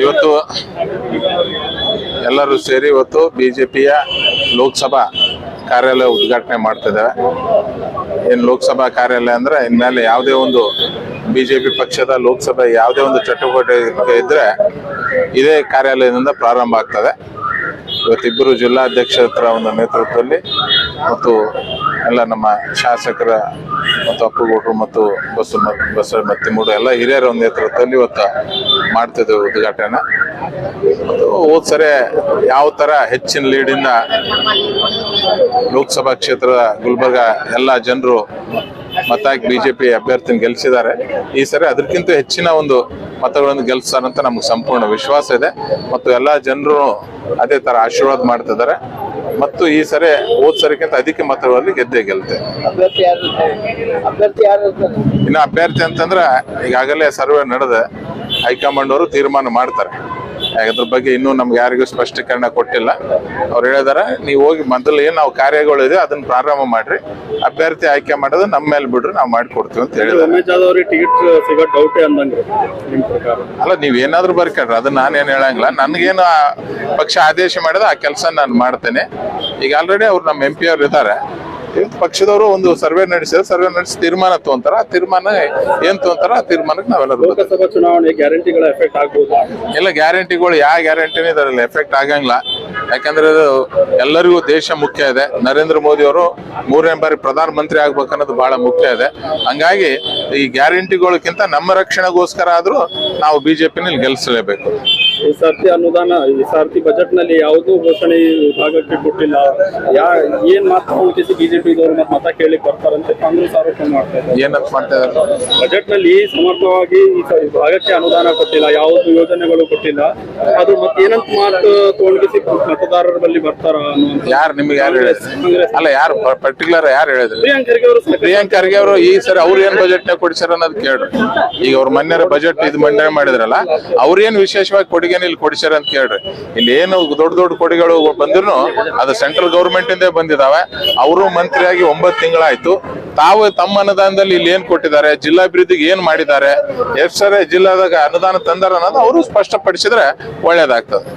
ಇವತ್ತು ಎಲ್ಲರೂ ಸೇರಿ ಇವತ್ತು ಬಿಜೆಪಿಯ ಲೋಕಸಭಾ ಕಾರ್ಯಾಲಯ ಉದ್ಘಾಟನೆ ಮಾಡ್ತಿದ್ದೇವೆ ಏನು ಲೋಕಸಭಾ ಕಾರ್ಯಾಲಯ ಅಂದ್ರೆ ಇನ್ಮೇಲೆ ಯಾವುದೇ ಒಂದು ಬಿಜೆಪಿ ಪಕ್ಷದ ಲೋಕಸಭೆ ಯಾವುದೇ ಒಂದು ಚಟುವಟಿಕೆ ಇದ್ರೆ ಇದೇ ಕಾರ್ಯಾಲಯದಿಂದ ಪ್ರಾರಂಭ ಆಗ್ತದೆ. ಇವತ್ತಿಬ್ಬರು ಜಿಲ್ಲಾಧ್ಯಕ್ಷರ ಒಂದು ನೇತೃತ್ವದಲ್ಲಿ ಮತ್ತು ಎಲ್ಲ ನಮ್ಮ ಶಾಸಕರ ಮತ್ತು ಅಪ್ಪುಗೌಡರು ಮತ್ತು ಬಸ್ಸು ಬಸ್ ಮತ್ತಿಮೂಡು ಎಲ್ಲ ಹಿರಿಯರ ಒಂದು ನೇತೃತ್ವದಲ್ಲಿ ಇವತ್ತು ಮಾಡ್ತಿದ್ದೆವು ಉದ್ಘಾಟನೆ. ಮತ್ತು ಹೋದ್ ಸರಿ ಯಾವ ಥರ ಹೆಚ್ಚಿನ ಲೀಡಿಂದ ಲೋಕಸಭಾ ಕ್ಷೇತ್ರದ ಗುಲ್ಬರ್ಗ ಎಲ್ಲ ಜನರು ಮತ್ತಾಗಿ ಬಿಜೆಪಿ ಅಭ್ಯರ್ಥಿನ ಗೆಲ್ಸಿದ್ದಾರೆ. ಈ ಸರಿ ಅದಕ್ಕಿಂತ ಹೆಚ್ಚಿನ ಒಂದು ಮತಗಳನ್ನು ಗೆಲ್ಲಿಸ್ತಾರಂತ ನಮ್ಗೆ ಸಂಪೂರ್ಣ ವಿಶ್ವಾಸ ಇದೆ. ಮತ್ತು ಎಲ್ಲ ಜನರು ಅದೇ ತರ ಆಶೀರ್ವಾದ ಮಾಡ್ತಿದ್ದಾರೆ. ಮತ್ತು ಈ ಸರಿ ಹೋದ್ ಸರಿಗಿಂತ ಅಧಿಕ ಮತಗಳಲ್ಲಿ ಗೆದ್ದೇ ಗೆಲ್ತೆ. ಇನ್ನು ಅಭ್ಯರ್ಥಿ ಅಂತಂದ್ರೆ ಈಗಾಗಲೇ ಸರ್ವೆ ನಡೆದ. ಹೈಕಮಾಂಡ್ ಅವರು ತೀರ್ಮಾನ ಮಾಡ್ತಾರೆ. ಅದ್ರ ಬಗ್ಗೆ ಇನ್ನೂ ನಮ್ಗೆ ಯಾರಿಗೂ ಸ್ಪಷ್ಟೀಕರಣ ಕೊಟ್ಟಿಲ್ಲ. ಅವ್ರು ಹೇಳಿದಾರೆ ನೀವು ಹೋಗಿ ಮೊದಲು ಏನು ನಾವು ಕಾರ್ಯಗಳಿದೆ ಅದನ್ನ ಪ್ರಾರಂಭ ಮಾಡ್ರಿ. ಅಭ್ಯರ್ಥಿ ಆಯ್ಕೆ ಮಾಡೋದು ನಮ್ಮ ಮೇಲೆ ಬಿಡ್ರಿ ನಾವು ಮಾಡ್ಕೊಡ್ತೀವಿ ಅಂತ ಹೇಳಿದ್ರು. ಟಿಕೆಟ್ ಸಿಗೋ ಡೌಟ್ ಅಲ್ಲ ನೀವ್ ಏನಾದ್ರೂ ಬರ್ಕಡ್ರಿ ಅದನ್ನ ನಾನೇನು ಹೇಳಂಗಿಲ್ಲ. ನನ್ಗೇನು ಪಕ್ಷ ಆದೇಶ ಮಾಡಿದ ಆ ಕೆಲಸ ನಾನು ಮಾಡ್ತೇನೆ. ಈಗ ಆಲ್ರೆಡಿ ಅವ್ರು ನಮ್ಮ ಎಂ ಪಿ ಅವ್ರು ಇದ್ದಾರೆ ಪಕ್ಷದವರು ಒಂದು ಸರ್ವೆ ನಡೆಸಿದ್ರೆ ಸರ್ವೆ ನಡೆಸಿ ತೀರ್ಮಾನ ತಗೊಂತಾರ. ತೀರ್ಮಾನ ಏನ್ ತಗೊಂತಾರ? ತೀರ್ಮಾನಕ್ಕೆ ನಾವೆಲ್ಲರೂ. ಲೋಕಸಭಾ ಚುನಾವಣೆ ಗ್ಯಾರಂಟಿಗಳ ಎಫೆಕ್ಟ್ ಆಗ್ಬೋದು? ಎಲ್ಲ ಗ್ಯಾರಂಟಿಗಳು ಯಾವ ಗ್ಯಾರಂಟಿನೂ ಇದರಲ್ಲಿ ಎಫೆಕ್ಟ್ ಆಗಂಗಿಲ್ಲ. ಯಾಕಂದ್ರೆ ಇದು ಎಲ್ಲರಿಗೂ ದೇಶ ಮುಖ್ಯ ಇದೆ. ನರೇಂದ್ರ ಮೋದಿ ಅವರು ಮೂರನೇ ಬಾರಿ ಪ್ರಧಾನ ಮಂತ್ರಿ ಆಗ್ಬೇಕನ್ನೋದು ಬಹಳ ಮುಖ್ಯ ಇದೆ. ಹಂಗಾಗಿ ಈ ಗ್ಯಾರಂಟಿಗಳಿಗಿಂತ ನಮ್ಮ ರಕ್ಷಣೆಗೋಸ್ಕರ ಆದ್ರೂ ನಾವು ಬಿಜೆಪಿನಲ್ಲಿ ಗೆಲ್ಲಿಸಲೇಬೇಕು ಸರ್ತಿ ಅನುದಾನ ಈ ಸರ್ತಿ ಬಜೆಟ್ನಲ್ಲಿ ಯಾವುದೂ ಘೋಷಣೆ ಈ ಭಾಗಕ್ಕೆ ಕೊಟ್ಟಿಲ್ಲ. ಯಾ ಏನ್ ಮಾತು ಬಿಜೆಪಿ ಬಿಜೆಪಿದವರು ಮತ್ತೆ ಮತ ಕೇಳಿಕ್ ಬರ್ತಾರಂತೆ ಕಾಂಗ್ರೆಸ್ ಆರೋಪ ಮಾಡ್ತಾ ಇದ್ದಾರೆ. ಏನಂತ ಮಾಡ್ತಾ ಇದಾರೆ ಬಜೆಟ್ನಲ್ಲಿ ಸಮರ್ಥವಾಗಿ ಈ ಸ- ಈ ಭಾಗಕ್ಕೆ ಅನುದಾನ ಕೊಟ್ಟಿಲ್ಲ ಯಾವುದು ಯೋಜನೆಗಳು ಕೊಟ್ಟಿಲ್ಲ. ಅದು ಮತ್ತೆ ಏನಂತ ಮಾತು ತೊಗೊಂಡಿಸಿ ಮತದಾರರ ಬಳಿ ಬರ್ತಾರ ಯಾರು ನಿಮ್ಗೆ ಯಾರು ಹೇಳಿದ್ರು ಕಾಂಗ್ರೆಸ್. ಅಲ್ಲ ಯಾರು ಪರ್ಟಿಕ್ಯುಲರ್ ಯಾರು ಹೇಳಿದ್ರು? ಪ್ರಿಯಾಂಕ್ ಖರ್ಗೆ ಅವರು ಪ್ರಿಯಾಂಕ್ ಖರ್ಗೆ ಅವರು ಈ ಸರಿ ಅವ್ರು ಏನ್ ಬಜೆಟ್ನ ಕೊಡಿಸ್ಯಾರ ಅನ್ನೋದು ಕೇಳ್ರಿ. ಈಗ ಅವ್ರ ಮೊನ್ನೆ ಬಜೆಟ್ ಇದು ಮಂಡನೆ ಮಾಡಿದ್ರಲ್ಲ ಅವ್ರೇನ್ ವಿಶೇಷವಾಗಿ ಕೊಡುಗೆನ ಇಲ್ಲಿ ಕೊಡಿಸ್ಯಾರ ಅಂತ ಕೇಳ್ರಿ ಇಲ್ಲಿ ಏನು ದೊಡ್ಡ ದೊಡ್ಡ ಕೊಡುಗೆಗಳು ಬಂದ್ರು ಅದು ಸೆಂಟ್ರಲ್ ಗೌರ್ಮೆಂಟ್ ಇಂದೇ ಬಂದಿದಾವೆ. ಅವರು ಮಂತ್ರಿಯಾಗಿ ಒಂಬತ್ತು ತಿಂಗಳಾಯ್ತು. ತಾವು ತಮ್ಮ ಅನುದಾನದಲ್ಲಿ ಇಲ್ಲಿ ಏನ್ ಕೊಟ್ಟಿದ್ದಾರೆ? ಜಿಲ್ಲಾಭಿವೃದ್ಧಿಗೆ ಏನ್ ಮಾಡಿದ್ದಾರೆ? ಎಷ್ಟ್ ಸರ್ ಜಿಲ್ಲಾದಾಗ ಅನುದಾನ ತಂದಾರ ಅನ್ನೋದು ಅವರು ಸ್ಪಷ್ಟಪಡಿಸಿದ್ರೆ ಒಳ್ಳೇದಾಗ್ತದೆ.